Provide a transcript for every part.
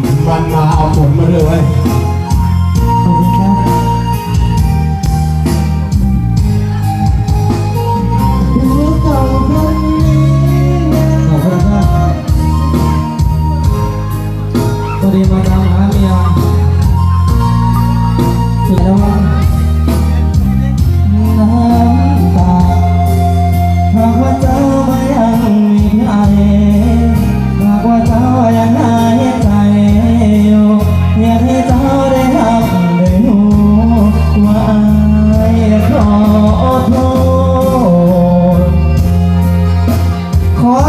มันมาเอาผลมาเลยเว้ยขอบคุณครับหัวเก่าคนนี้นะขอบคุณครับพอดีมาดาม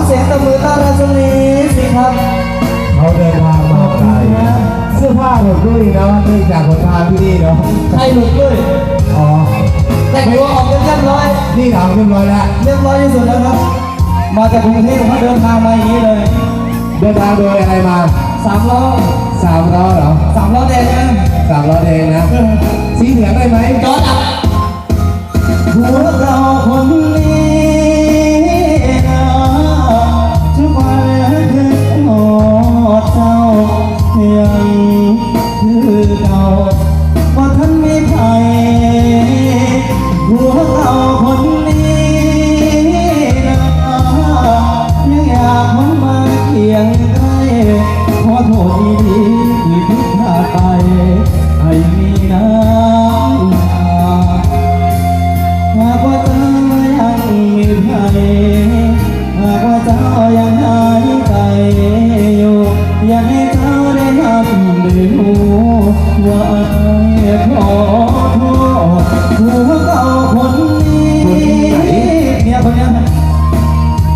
เสียงตบมือต้อนรับตรงนี้สิครับ เขาเดินทางมาไกลเสื้อผ้าหมดด้วยเนาะเนื่องจากคนทางที่นี่เนาะใครหลุดด้วยอ๋อแต่งตัวออกกันเรียบร้อย นี่ทำเรียบร้อยแล้วเรียบร้อยที่สุดแล้วครับ มาจากกรุงเทพมาเดินทางมาอย่างนี้เลย เดินทางโดยอะไรมาสามล้อสามล้อเหรอสามล้อแดงนะสามล้อแดงนะ สีเหลืองได้ไหมจอดอะหัวเราคนนี้ ยังคือเก่าว่าท่านมีใครหัวเราคนนี้นะยังอยากมันมาเคียงใกล้ขอโทษดีๆที่ผิดพลาดไปให้มีน้ำตาหากว่าเจ้ายังมีใครหากว่าเจ้ายังหายใจ ได้รับได้รู้ว่าอายขอโทษหัวเก่าคนนี้เนี่ยคนเนี้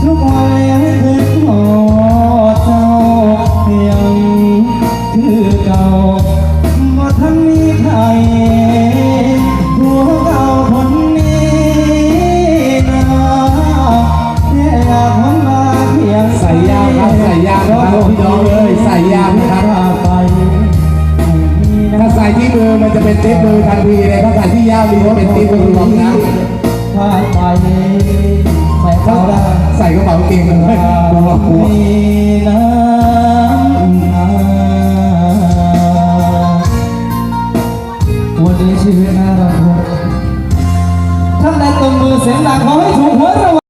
ทุกวันยังคืนหอเจ้ายังคือเก่าว่าทั้งนี้ใคร เต็มมือทันทีเลยครับการที่ย่าลีเขาเป็นเติ๊บรวมนะถ้าใส่เขาได้ใส่กระเป๋าเก่งเลยกลัวกลัวน้ำวันนี้ชีวิตน่ารักท่านใดตบมือเสียงดังขอ